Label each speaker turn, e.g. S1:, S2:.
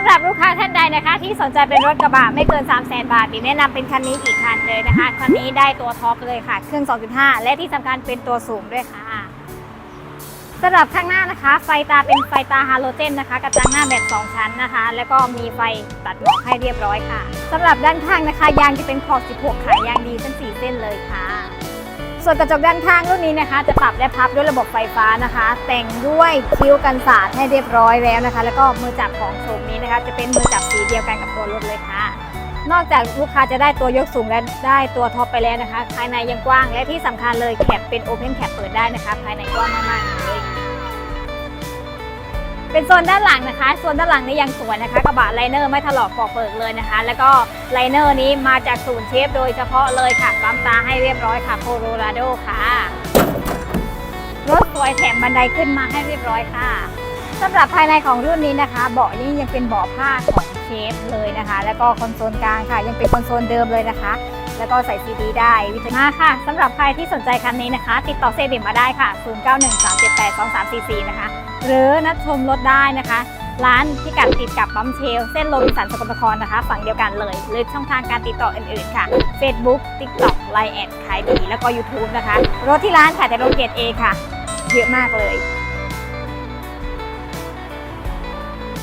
S1: ำหรับลูกค้าท่านใดนะคะ ที่สนใจเป็นรถกระบะไม่เกิน 3 0 0 0 0 บาทบีแนะนำเป็นคันนี้อีกคันเลยนะคะ คันนี้ได้ตัวท็อปเลยค่ะ เครื่อง 2.5 และที่สำคัญเป็นตัวสูงด้วยค่ะสำหรับข้างหน้านะคะ ไฟตาเป็นไฟตาฮาโลเจนนะคะ กระจังหน้าแบบ 2 ชั้นนะคะ แล้วก็มีไฟตัดหมอกให้เรียบร้อยค่ะสำหรับด้านข้างนะคะ ยางจะเป็นขอบ 16ขายางดีทั้ง4เส้นเลยค่ะ ส่วนกระจกด้านข้างรุ่นนี้นะคะ จะปรับและพับด้วยระบบไฟฟ้านะคะ แต่งด้วยคิ้วกันสาดให้เรียบร้อยแล้วนะคะ แล้วก็มือจับของโฉมนี้นะคะ จะเป็นมือจับสีเดียวกันกับตัวรถเลยค่ะ นอกจากลูกค้าจะได้ตัวยกสูงและได้ตัวท็อปไปแล้วนะคะ ภายในยังกว้างและที่สำคัญเลยแคปเป็นโอเพนแคปเปิดได้นะคะ ภายในกว้างมากๆเลย เป็นโซนด้านหลังนะคะโซนด้านหลังนี้ยังสวยนะคะกระบะไลเนอร์ไม่ถลอกปอกเปิกเลยนะคะ แล้วก็ไลเนอร์นี้มาจากศูนย์เชฟโดยเฉพาะเลยค่ะปั๊มตาให้เรียบร้อยค่ะโคโลราโดค่ะรถสวยแถมบันไดขึ้นมาให้เรียบร้อยค่ะสำหรับภายในของรุ่นนี้นะคะ เบาะนี้ยังเป็นเบาะผ้าของเชฟเลยนะคะ แล้วก็คอนโซลกลางค่ะ ยังเป็นคอนโซลเดิมเลยนะคะ แล้วก็ใส่ซีดีได้วิธีมาค่ะสำหรับใครที่สนใจคันนี้นะคะ ติดต่อเซบิมาได้ค่ะ 0913782344 นะคะ หรือนัดชมรถได้นะคะ ร้านพิกัดติดกับปั๊มเชล เส้นโรบินสันสกลนครนะคะ ฝั่งเดียวกันเลย หรือช่องทางการติดต่ออื่นๆค่ะ Facebook TikTok Line แอดขายดีแล้วก็ YouTube นะคะ รถที่ร้านขายแต่รถเกียรติเอค่ะ เยอะมากเลย